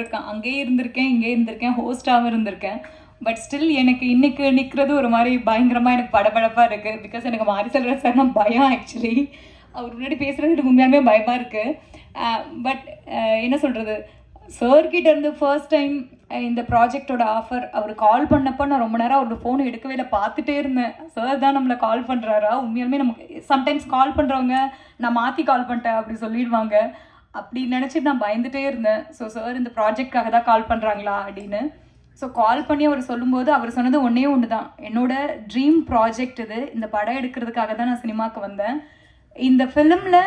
இருக்கேன் அங்கேயே இருந்திருக்கேன் இங்கே இருந்திருக்கேன் ஹோஸ்டாகவும் இருந்திருக்கேன். பட் ஸ்டில் எனக்கு இன்னைக்கு நிற்கிறது ஒரு மாதிரி பயங்கரமாக எனக்கு படபடப்பாக இருக்குது பிகாஸ் எனக்கு மாரி செல்வ சார்னா பயம் ஆக்சுவலி அவர் முன்னாடி பேசுகிறது எனக்கு உண்மையாலுமே பயமாக இருக்குது பட் uh, uh, என்ன சொல்கிறது சார்கிட்ட இருந்து ஃபர்ஸ்ட் டைம் uh, இந்த ப்ராஜெக்டோட ஆஃபர் அவர் கால் பண்ணப்போ நான் ரொம்ப நேரம் அவரோட ஃபோன் எடுக்கவே இல்லை பார்த்துட்டே இருந்தேன். சார் தான் நம்மளை கால் பண்ணுறாரா உண்மையாலுமே நமக்கு சம்டைம்ஸ் கால் பண்ணுறவங்க நான் மாற்றி கால் பண்ணிட்டேன் அப்படி சொல்லிடுவாங்க. அப்படி நினச்சிட்டு நான் பயந்துட்டே இருந்தேன். ஸோ சார் இந்த ப்ராஜெக்ட்காக தான் கால் பண்ணுறாங்களா அப்படின்னு. ஸோ கால் பண்ணி அவர் சொல்லும்போது அவர் சொன்னது ஒன்றே ஒன்று தான் என்னோட ட்ரீம் ப்ராஜெக்ட் இது. இந்த படம் எடுக்கிறதுக்காக தான் நான் சினிமாவுக்கு வந்தேன். இந்த ஃபிலிமில்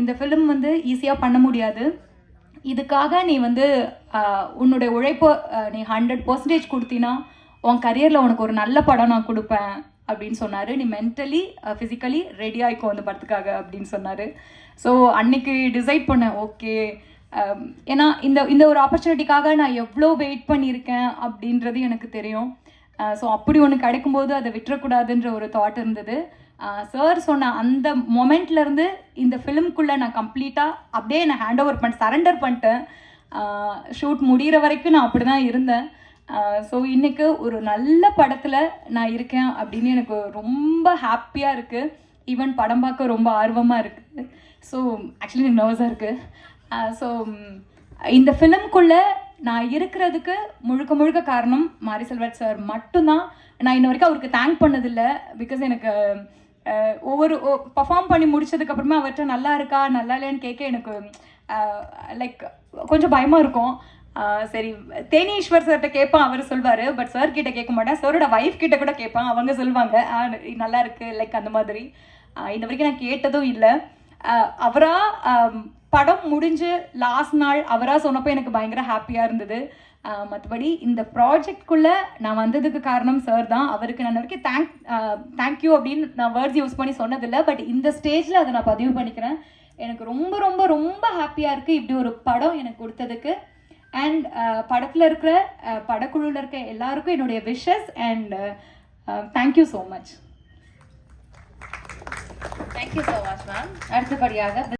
இந்த ஃபிலிம் வந்து ஈஸியாக பண்ண முடியாது. இதுக்காக நீ வந்து உன்னுடைய உழைப்பை நீ ஹண்ட்ரட் பர்சன்டேஜ் கொடுத்தினா உன் கரியரில் உனக்கு ஒரு நல்ல படம் நான் கொடுப்பேன். அப்படின்னு சொன்னார். நீ மென்டலி ஃபிசிக்கலி ரெடி ஆகிக்கோ அந்த படத்துக்காக அப்படின்னு சொன்னார். ஸோ அன்னைக்கு டிசைட் பண்ணேன் ஓகே ஏன்னா இந்த இந்த ஒரு ஆப்பர்ச்சுனிட்டிக்காக நான் எவ்வளோ வெயிட் பண்ணியிருக்கேன் அப்படின்றது எனக்கு தெரியும். ஸோ அப்படி ஒன்று கிடைக்கும்போது அதை விட்டுறக்கூடாதுன்ற ஒரு தாட் இருந்தது. சார் சொன்ன அந்த மொமெண்ட்லேருந்து இந்த ஃபிலிம்குள்ளே நான் கம்ப்ளீட்டாக அப்படியே நான் ஹேண்ட் ஓவர் பண்ண சரண்டர் பண்ணிட்டேன் ஷூட் முடிகிற வரைக்கும் நான் அப்படி தான் இருந்தேன். ஸோ இன்றைக்கு ஒரு நல்ல படத்தில் நான் இருக்கேன் அப்படின்னு எனக்கு ரொம்ப ஹாப்பியாக இருக்குது ஈவன் படம் பார்க்க ரொம்ப ஆர்வமாக இருக்குது ஸோ ஆக்சுவலி எனக்கு நர்வஸாக இருக்குது ஸோ இந்த ஃபிலிம்குள்ளே நான் இருக்கிறதுக்கு முழுக்க முழுக்க காரணம் மாரி செல்வராஜ் சார் மட்டும்தான். நான் இன்ன வரைக்கும் அவருக்கு தேங்க் பண்ணதில்லை. பிகாஸ் எனக்கு ஒவ்வொரு பர்ஃபார்ம் பண்ணி முடிச்சதுக்கப்புறமா அவர்கிட்ட நல்லா இருக்கா நல்லா இல்லையான்னு கேட்க எனக்கு லைக் கொஞ்சம் பயமாக இருக்கும். சரி தேனீஸ்வர் சார்கிட்ட கேட்பேன் அவர் சொல்வார். பட் சார் கிட்ட கேட்க மாட்டேன். சாரோட ஒய்ஃப் கிட்ட கூட கேட்பேன் அவங்க சொல்லுவாங்க "ஆ, நல்லா இருக்கு லைக் அந்த மாதிரி. இந்த வரைக்கும் நான் கேட்டதும் இல்லை. அவராக அவரா படம் முடிஞ்சு லாஸ்ட் நாள் அவராக சொன்னப்போ எனக்கு பயங்கர ஹாப்பியாக இருந்தது. மற்றபடி இந்த ப்ராஜெக்ட்குள்ளே நான் வந்ததுக்கு காரணம் சார் தான். அவருக்கு நான் வரைக்கும் தேங்க் தேங்க்யூ அப்படின்னு நான் வேர்ட்ஸ் யூஸ் பண்ணி சொன்னதில்லை. பட் இந்த ஸ்டேஜில் அதை நான் பதிவு பண்ணிக்கிறேன். எனக்கு ரொம்ப ரொம்ப ரொம்ப ஹாப்பியாக இருக்குது இப்படி ஒரு படம் எனக்கு கொடுத்ததுக்கு. அண்ட் படத்தில் இருக்கிற அஹ், படக்குழுவில் இருக்க எல்லாருக்கும் என்னுடைய wishes and thank you so much thank you so much ma'am அடுத்தபடியாக